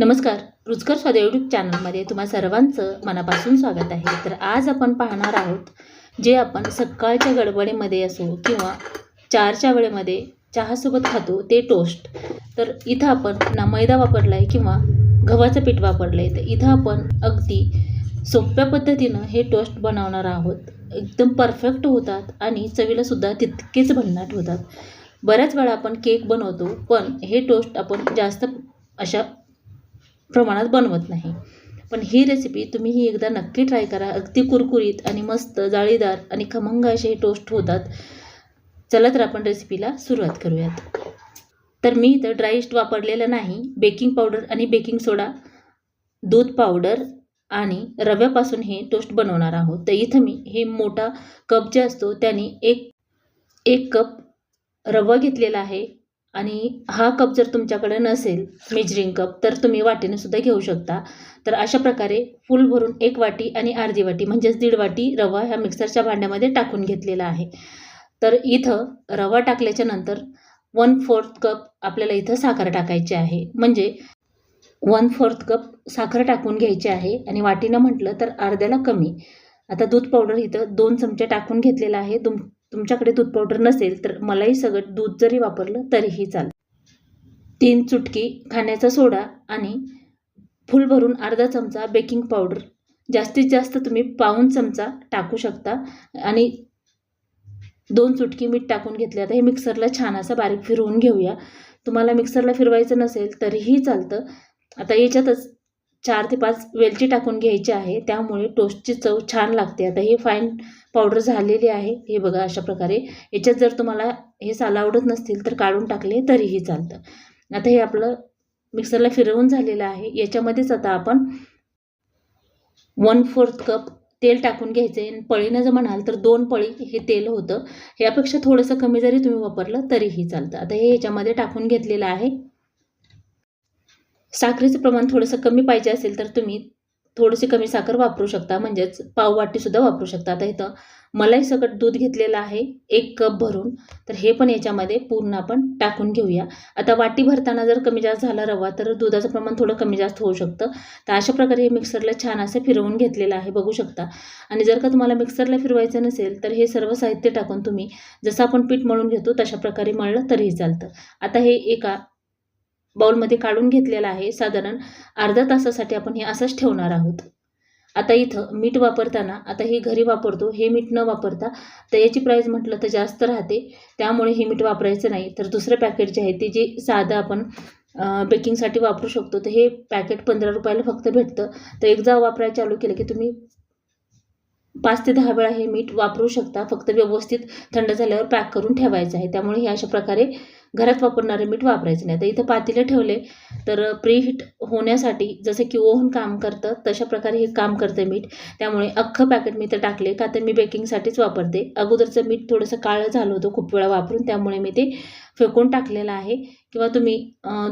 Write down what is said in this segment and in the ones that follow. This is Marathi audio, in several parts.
नमस्कार. रुचकर स्वाद यूट्यूब चॅनलमध्ये तुम्हा सर्वांचं मनापासून स्वागत आहे. तर आज आपण पाहणार आहोत जे आपण सकाळच्या गडबडीमध्ये असो किंवा चारच्या वेळेमध्ये चहासोबत खातो ते टोस्ट. तर इथं आपण ना मैदा वापरला आहे किंवा गव्हाचं पीठ वापरलं आहे तर इथं आपण अगदी सोप्या पद्धतीनं हे टोस्ट बनवणार आहोत. एकदम परफेक्ट होतात आणि चवीलासुद्धा तितकेच भन्नाट होतात. बऱ्याच वेळा आपण केक बनवतो पण हे टोस्ट आपण जास्त अशा प्रमाणात बनवत नाही. पण ही रेसिपी तुम्ही ही एकदा नक्की ट्राय करा. अगदी कुरकुरीत आणि मस्त जाळीदार आणि खमंग असे हे टोस्ट होतात. चला तर आपण रेसिपीला सुरुवात करूयात. तर मी इथं ड्राईस्ट वापरलेलं नाही. बेकिंग पावडर आणि बेकिंग सोडा दूध पावडर आणि रव्यापासून हे टोस्ट बनवणार आहोत. तर इथं मी हे मोठा कप जे असतो त्याने एक एक कप रवा घेतलेला आहे. आणि हा कप जर तुमच्याकडे नसेल मेजरिंग कप तर तुम्ही वाटीने सुद्धा घेऊ शकता. तर अशा प्रकारे फुल भरून एक वाटी आणि अर्धी वाटी म्हणजेच दीड वाटी रवा ह्या मिक्सरच्या भांड्यामध्ये टाकून घेतलेला आहे. तर इथं रवा टाकल्याच्या नंतर वन फोर्थ कप आपल्याला इथं साखर टाकायची आहे. म्हणजे वन फोर्थ कप साखर टाकून घ्यायची आहे आणि वाटीनं म्हटलं तर अर्ध्याला कमी. आता दूध पावडर इथं दोन चमचे टाकून घेतलेला आहे. तुम तुमच्याकडे दूध पावडर नसेल तर मलाही सगळं दूध जरी वापरलं तरीही चालेल. तीन चुटकी खाण्याचा सोडा आणि फुल भरून अर्धा चमचा बेकिंग पावडर जास्तीत जास्त तुम्ही पाऊन चमचा टाकू शकता आणि दोन चुटकी मीठ टाकून घेतले. आता हे मिक्सरला छान असं बारीक फिरवून घेऊया. तुम्हाला मिक्सरला फिरवायचं नसेल तरीही चालतं. आता याच्यातच चार ते पाच वेलची टाकून घ्यायची आहे. त्यामुळे टोस्टची चव छान लागते. आता हे फाईन पावडर झालेली आहे. हे बघा अशा प्रकारे. याच्यात जर तुम्हाला हे साल आवडत नसतील तर काढून टाकले तरीही चालतं. आता हे आपलं मिक्सरला फिरवून झालेलं आहे. याच्यामध्येच आता आपण वन फोर्थ कप तेल टाकून घ्यायचं. आहे पळीनं जर म्हणाल तर दोन पळी हे तेल होतं. यापेक्षा थोडंसं कमी जरी तुम्ही वापरलं तरीही चालतं. आता हे ह्याच्यामध्ये टाकून घेतलेलं आहे. साखरेचं प्रमाण थोडंसं कमी पाहिजे असेल तर तुम्ही थोडीशी कमी साखर वापरू शकता. म्हणजेच पाववाटीसुद्धा वापरू शकता. आता इथं मलाई सकट दूध घेतलेलं आहे. एक कप भरून. तर हे पण याच्यामध्ये पूर्ण आपण टाकून घेऊया. आता वाटी भरताना जर कमी जास्त झाला रवा तर दुधाचं प्रमाण थोडं कमी जास्त होऊ शकतं. तर अशा प्रकारे हे मिक्सरला छान असं फिरवून घेतलेलं आहे. बघू शकता. आणि जर का तुम्हाला मिक्सरला फिरवायचं नसेल तर हे सर्व साहित्य टाकून तुम्ही जसं आपण पीठ मळून घेतो तशा प्रकारे मळलं तरीही चालतं. आता हे एका बाउलमध्ये काढून घेतलेलं आहे साधारण अर्धा तासासाठी आपण हे असंच ठेवणार आहोत. आता इथं मीठ वापरताना आता हे घरी वापरतो हे मीठ न वापरता तर याची प्राईस म्हटलं तर जास्त राहते. त्यामुळे हे मीठ वापरायचं नाही. तर दुसरं पॅकेट जे आहे ते जे साधं आपण बेकिंगसाठी वापरू शकतो तर हे पॅकेट पंधरा रुपयाला फक्त भेटतं. तर एकदा वापरायला चालू केलं की तुम्ही पाच ते दहा वेळा हे मीठ वापरू शकता. फक्त व्यवस्थित थंड झाल्यावर पॅक करून ठेवायचं आहे. त्यामुळे हे अशा प्रकारे घरात वापरणारे मीठ वापरायचं नाही. तर इथं पातेले ठेवले तर प्रीहीट होण्यासाठी जसं की ओव्हन काम करतं तशा प्रकारे हे काम करतं मीठ. त्यामुळे अख्खं पॅकेट मी तर टाकले का तर मी बेकिंगसाठीच वापरते. अगोदरचं मीठ थोडंसं काळं झालं होतं खूप वेळा वापरून त्यामुळे मी ते फेकून टाकलेलं आहे. किंवा तुम्ही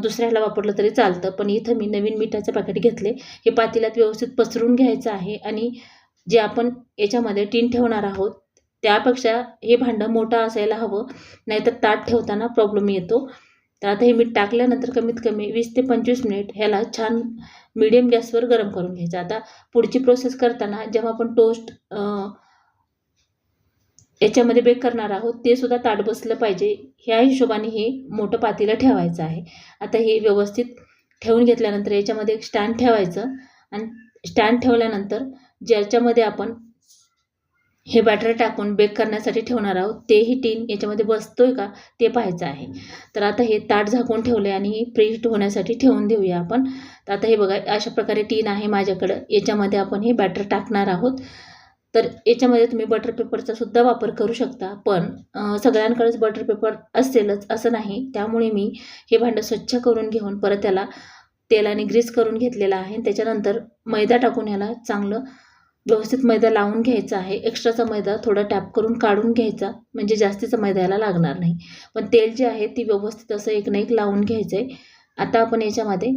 दुसऱ्याला वापरलं तरी चालतं पण इथं मी नवीन मिठाचं पॅकेट घेतले. हे पातेल्यात व्यवस्थित पसरून घ्यायचं आहे आणि जे आपण याच्यामध्ये टीन ठेवणार आहोत त्यापेक्षा हे भांडं मोठं असायला हवं. नाहीतर ताट ठेवताना प्रॉब्लेम येतो. तर आता हे मीठ टाकल्यानंतर कमीत कमी वीस ते पंचवीस मिनिट ह्याला छान मिडियम गॅसवर गरम करून घ्यायचं. आता पुढची प्रोसेस करताना जेव्हा आपण टोस्ट याच्यामध्ये बेक करणार आहोत ते सुद्धा ताट बसलं पाहिजे. ह्या हिशोबाने हे मोठं पातीला ठेवायचं आहे. आता हे व्यवस्थित ठेवून घेतल्यानंतर याच्यामध्ये एक स्टँड ठेवायचं. आणि स्टँड ठेवल्यानंतर ज्याच्यामध्ये आपण हे बॅटर टाकून बेक करण्यासाठी ठेवणार आहोत. तेही टीन याच्यामध्ये बसतोय का? ते पाहायचं आहे. तर आता हे ताट झाकून ठेवलं आहे आणि प्रीहीट होण्यासाठी ठेवून देऊया आपण. तर आता हे बघा अशा प्रकारे टीन आहे माझ्याकडं. याच्यामध्ये आपण हे बॅटर टाकणार आहोत. तर याच्यामध्ये तुम्ही बटर पेपरचा सुद्धा वापर करू शकता. पण सगळ्यांकडेच बटर पेपर असेलच असं नाही. त्यामुळे मी हे भांडं स्वच्छ करून घेऊन परत त्याला तेलाने ग्रीस करून घेतलेला आहे. त्याच्यानंतर मैदा टाकून ह्याला चांगलं व्यवस्थित मैदा लावून घ्यायचा आहे. एक्स्ट्राचा मैदा थोडा टॅप करून काढून घ्यायचा. म्हणजे जास्तीचा मैदा याला लागणार नाही. पण तेल जे आहे ती व्यवस्थित असं एक ना एक लावून घ्यायचं आहे आता आपण याच्यामध्ये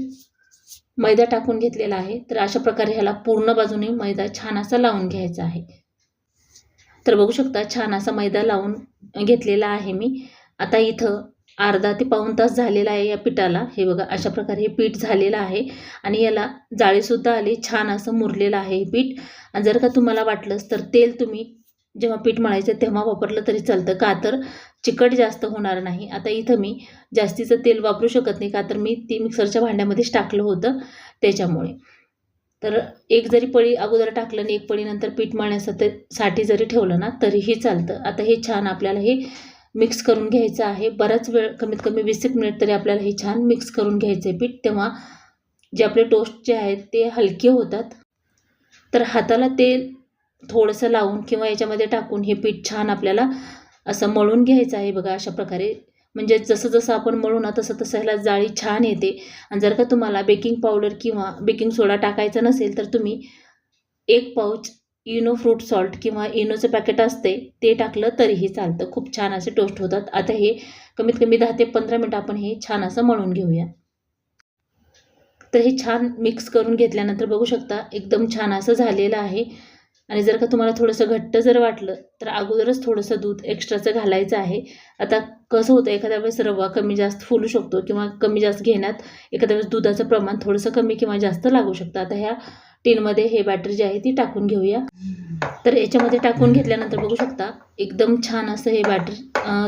मैदा टाकून घेतलेला आहे. तर अशा प्रकारे ह्याला पूर्ण बाजूने मैदा छान असा लावून घ्यायचा आहे. तर बघू शकता छान असा मैदा लावून घेतलेला आहे मी. आता इथं अर्धा ते पाऊण तास झालेला आहे या पिठाला. हे बघा अशा प्रकारे हे पीठ झालेलं आहे आणि याला जाळीसुद्धा आली छान असं मुरलेलं आहे हे पीठ. आणि जर का तुम्हाला वाटलंच तर तेल तुम्ही जेव्हा पीठ मळायचं तेव्हा वापरलं तरी चालतं. का तर चिकट जास्त होणार नाही. आता इथं मी जास्तीचं तेल वापरू शकत नाही. का तर मी ती मिक्सरच्या भांड्यामध्येच टाकलं होतं त्याच्यामुळे. तर एक जरी पळी अगोदर टाकलं आणि एक पळीनंतर पीठ मळण्यासाठी साठी जरी ठेवलं ना तरीही चालतं. आता हे छान आपल्याला हे मिक्स करून घ्यायचं आहे. बराच वेळ कमीत कमी वीस एक मिनिट तरी आपल्याला हे छान मिक्स करून घ्यायचं आहे पीठ. तेव्हा जे आपले टोस्ट जे आहेत ते हलके होतात. तर हाताला तेल थोडंसं लावून किंवा याच्यामध्ये टाकून हे पीठ छान आपल्याला असं मळून घ्यायचं आहे बघा अशा प्रकारे. म्हणजे जसं जसं आपण मळू ना तसं तसं ह्याला जाळी छान येते. आणि जर का तुम्हाला बेकिंग पावडर किंवा बेकिंग सोडा टाकायचा नसेल तर तुम्ही एक पाऊच इनो फ्रूट सॉल्ट किंवा इनोचं पॅकेट असते ते टाकलं तरीही चालतं. खूप छान असे टोस्ट होतात. आता हे कमीत कमी दहा ते पंधरा मिनटं आपण हे छान असं मळून घेऊया. तर हे छान मिक्स करून घेतल्यानंतर बघू शकता एकदम छान असं झालेलं आहे. आणि जर का तुम्हाला थोडंसं घट्ट जर वाटलं तर अगोदरच थोडंसं दूध एक्स्ट्राचं घालायचं आहे. आता कसं होतं एखाद्या वेळेस रवा कमी जास्त फुलू शकतो किंवा कमी जास्त घेण्यात एखाद्या वेळेस दुधाचं प्रमाण थोडंसं कमी किंवा जास्त लागू शकतं. आता ह्या टीनमध्ये हे बॅटर जे आहे ती टाकून घेऊया. तर याच्यामध्ये टाकून घेतल्यानंतर बघू शकता एकदम छान असं हे बॅटर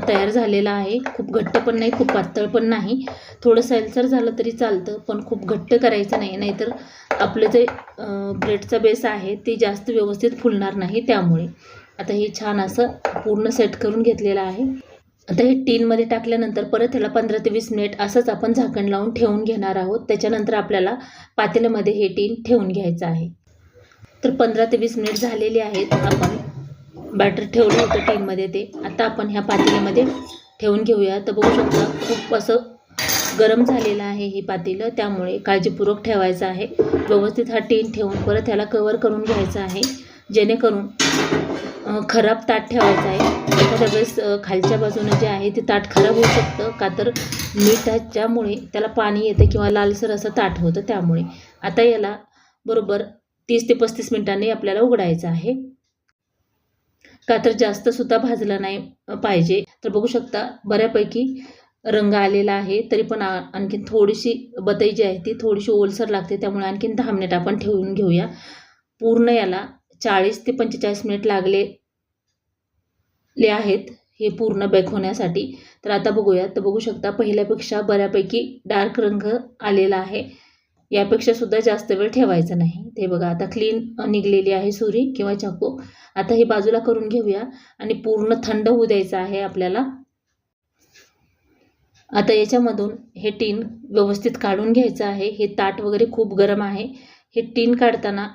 तयार झालेलं आहे. खूप घट्ट पण नाही खूप पातळ पण नाही. थोडं सैलसर झालं तरी चालतं पण खूप घट्ट करायचं नाही. नाहीतर आपलं जे ब्रेडचा बेस आहे ते जास्त व्यवस्थित फुलणार नाही त्यामुळे. आता हे छान असं पूर्ण सेट करून घेतलेलं आहे. आता हे टीनमध्ये टाकल्यानंतर परत त्याला पंधरा ते वीस मिनिट असंच आपण झाकण लावून ठेवून घेणार आहोत. त्याच्यानंतर आपल्याला पातेल्यामध्ये हे टीन ठेवून घ्यायचं आहे. तर पंधरा ते वीस मिनिट झालेले आहेत. आपण बॅटर ठेवलं होतं टीनमध्ये ते. आता आपण ह्या पातेल्यामध्ये ठेवून घेऊया. तर बघू शकता खूप असं गरम झालेलं आहे हे पातेलं. त्यामुळे काळजीपूर्वक ठेवायचं आहे. व्यवस्थित हा टीन ठेवून परत ह्याला कवर करून घ्यायचं आहे. जेणेकरून खराब ताट ठेवायचं आहे. एखाद्या वेळेस खालच्या बाजूनं जे आहे ते ताट खराब होऊ शकतं का तर मिठाच्यामुळे त्याला पाणी येतं किंवा लालसर असं ताट होतं त्यामुळे. आता याला बरोबर तीस ते पस्तीस मिनिटांनी आपल्याला उघडायचं आहे. का तर जास्तसुद्धा भाजलं नाही पाहिजे. तर बघू शकता बऱ्यापैकी रंग आलेला आहे तरी पण आणखीन थोडीशी बतई जी आहे ती थोडीशी ओलसर लागते त्यामुळे आणखीन दहा मिनिट आपण ठेवून घेऊया. पूर्ण याला चाळीस ते पंचेचाळीस मिनिट लागले ले आहेत हे पूर्ण बेक होण्यासाठी. तर आता बघूया तर बघू शकता पहिल्यापेक्षा बऱ्यापैकी डार्क रंग आलेला आहे. यापेक्षा सुद्धा जास्त वेळ ठेवायचा नाही. ते बघा आता क्लीन निघलेली आहे सुरी किंवा चाकू. आता हे बाजूला करून घेऊया आणि पूर्ण थंड होऊ द्यायचं आहे आपल्याला. आता याच्यामधून हे टीन व्यवस्थित काढून घ्यायचं आहे. हे ताट वगैरे खूप गरम आहे. हे टीन काढताना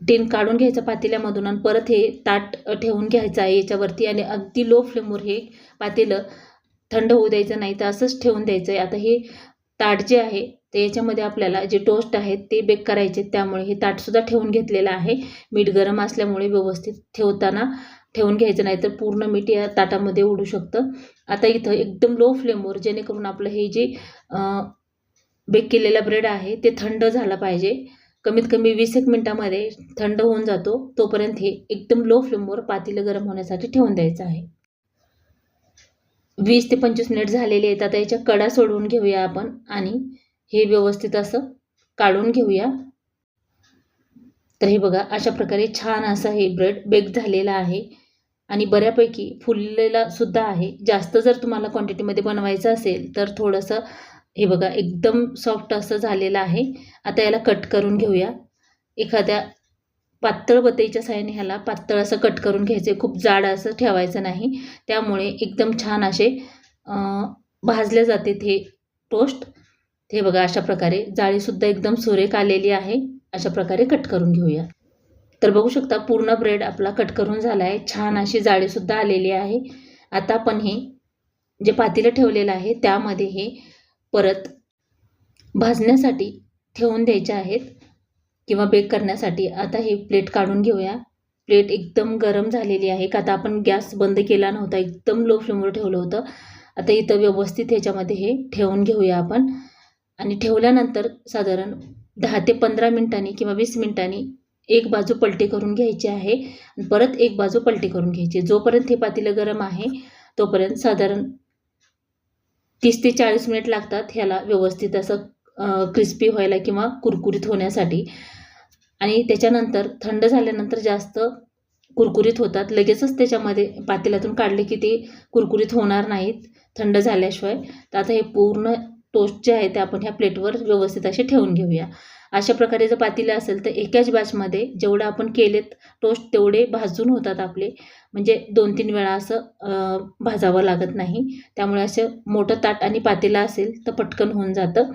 टीन काढून घ्यायचं पातेल्यामधून आणि परत हे ताट ठेवून घ्यायचं आहे याच्यावरती आणि अगदी लो फ्लेमवर हे पातेलं थंड होऊ द्यायचं नाही तर असंच ठेवून द्यायचं आहे. आता हे ताट जे आहे ते याच्यामध्ये आपल्याला जे टोस्ट आहेत ते बेक करायचे त्यामुळे हे ताटसुद्धा ठेवून घेतलेलं आहे. मीठ गरम असल्यामुळे व्यवस्थित ठेवताना ठेवून घ्यायचं नाही तर पूर्ण मीठ या ताटामध्ये उडू शकतं. आता इथं एकदम लो फ्लेमवर जेणेकरून आपलं हे जे बेक केलेला ब्रेड आहे ते थंड झाला पाहिजे. कमीत कमी वीस एक मिनटामध्ये थंड होऊन जातो तोपर्यंत हे एकदम लो फ्लेमवर पातेलं गरम होण्यासाठी ठेवून द्यायचं आहे. वीस ते पंचवीस मिनिट झालेले आहेत आता याच्या कडा सोडवून घेऊया आपण आणि हे व्यवस्थित असं काढून घेऊया. तर हे बघा अशा प्रकारे छान असं हे ब्रेड बेक झालेला आहे आणि बऱ्यापैकी फुललेला सुद्धा आहे. जास्त जर तुम्हाला क्वांटिटीमध्ये बनवायचं असेल तर थोडंसं हे बघा एकदम सॉफ्ट असं झालेलं आहे. आता याला कट करून घेऊया. एखाद्या पातळ बतईच्या साह्याने ह्याला पातळ असं कट करून घ्यायचं खूप जाड असं ठेवायचं नाही. त्यामुळे एकदम छान असे भाजले जाते हे टोस्ट हे बघा अशा प्रकारे जाळीसुद्धा एकदम सुरेख आलेली आहे. अशा प्रकारे कट करून घेऊया. तर बघू शकता पूर्ण ब्रेड आपला कट करून झाला आहे छान अशी जाळीसुद्धा आलेली आहे. आता आपण हे जे पातेलं ठेवलेलं आहे त्यामध्ये हे परत भाजण्यासाठी ठेवून द्यायच्या आहेत किंवा बेक करण्यासाठी. आता हे प्लेट काढून घेऊया. प्लेट एकदम गरम झालेली आहे. का आता आपण गॅस बंद केला नव्हता. एकदम लो फ्लेमवर ठेवलं होतं. आता इथं व्यवस्थित ह्याच्यामध्ये हे ठेवून घेऊया आपण. आणि ठेवल्यानंतर साधारण दहा ते पंधरा मिनिटांनी किंवा वीस मिनिटांनी एक बाजू पलटी करून घ्यायची आहे. आणि परत एक बाजू पलटी करून घ्यायची. जोपर्यंत हे पातेलं गरम आहे तोपर्यंत साधारण तीस ते चाळीस मिनिट लागतात ह्याला व्यवस्थित असं क्रिस्पी व्हायला किंवा कुरकुरीत होण्यासाठी. आणि त्याच्यानंतर थंड झाल्यानंतर जास्त कुरकुरीत होतात. लगेचच त्याच्यामध्ये पातेल्यातून काढले की ते कुरकुरीत होणार नाहीत थंड झाल्याशिवाय. तर आता हे पूर्ण टोस्ट जे आहे ते आपण ह्या प्लेटवर व्यवस्थित असे ठेवून घेऊया. अशा प्रकारे जर पातेलं असेल तर एकाच बॅचमध्ये जेवढं आपण केलेत टोस्ट तेवढे भाजून होतात आपले. म्हणजे दोन तीन वेळा असं भाजावं लागत नाही. त्यामुळे असं मोठं ताट आणि पातेलं असेल तर पटकन होऊन जातं.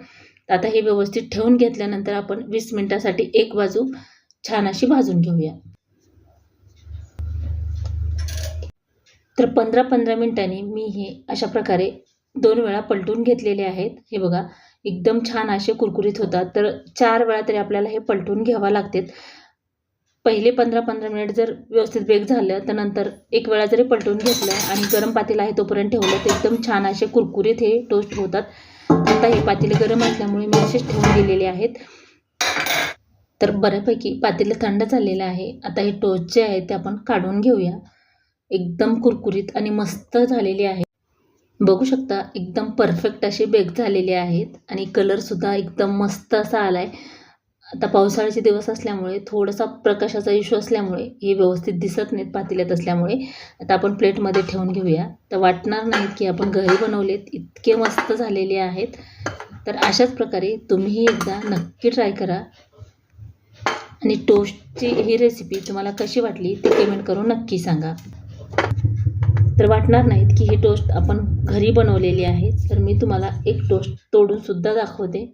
तर आता हे व्यवस्थित ठेवून घेतल्यानंतर आपण वीस मिनटासाठी एक बाजू छान अशी भाजून घेऊया. तर पंधरा पंधरा मिनिटांनी मी हे अशा प्रकारे दोन वेळा पलटून घेतलेले आहेत. हे बघा एकदम छान असे कुरकुरीत होतात. तर चार वेळा तरी आपल्याला हे पलटून घ्यावं लागतात पहिले पंधरा पंधरा मिनिट जर व्यवस्थित बेक झालं तर नंतर एक वेळा जरी पलटून घेतलं आणि गरम पातेलं आहे तोपर्यंत ठेवलं तर एकदम छान असे कुरकुरीत हे टोस्ट होतात. आता हे पातेले गरम असल्यामुळे मी असेच ठेवून दिलेले आहेत. तर बऱ्यापैकी पातेलं थंड झालेलं आहे. आता हे टोस्ट जे आहे ते आपण काढून घेऊया. एकदम कुरकुरीत आणि मस्त झालेले आहे. बघू शकता एकदम परफेक्ट असे बेक झालेले आहेत. आणि कलरसुद्धा एकदम मस्त असा आला आहे आता पावसाळ्याचे दिवस असल्यामुळे थोडासा प्रकाशाचा इश्यू असल्यामुळे हे व्यवस्थित दिसत नाहीत पातेल्यात असल्यामुळे. आता आपण प्लेटमध्ये ठेवून घेऊया. तर वाटणार नाहीत की आपण घरी बनवलेत इतके मस्त झालेले आहेत. तर अशाच प्रकारे तुम्हीही एकदा नक्की ट्राय करा. आणि टोस्टची ही रेसिपी तुम्हाला कशी वाटली ते कमेंट करून नक्की सांगा. तर वाटणार नाहीत की ही टोस्ट आपण घरी बनवलेली आहे. तर मी तुम्हाला एक टोस्ट तोडूनसुद्धा दाखवते.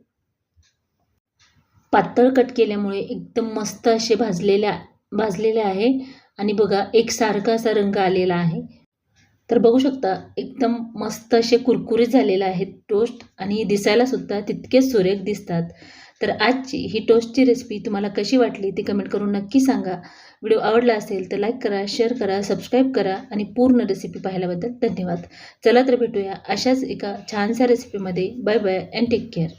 पातळ कट केल्यामुळे एकदम मस्त असे भाजलेल्या भाजलेले आहे. आणि बघा एकसारखा असा रंग आलेला आहे. तर बघू शकता एकदम मस्त असे कुरकुरीत झालेले आहेत टोस्ट आणि दिसायलासुद्धा तितकेच सुरेख दिसतात. तर आजची ही टोस्टची रेसिपी तुम्हाला कशी वाटली ती कमेंट करून नक्की सांगा. व्हिडिओ आवडला असेल तर लाईक करा शेअर करा सबस्क्राईब करा आणि पूर्ण रेसिपी पाहिल्याबद्दल धन्यवाद. चला तर भेटूया अशाच एका छानशा रेसिपीमध्ये bye bye and take care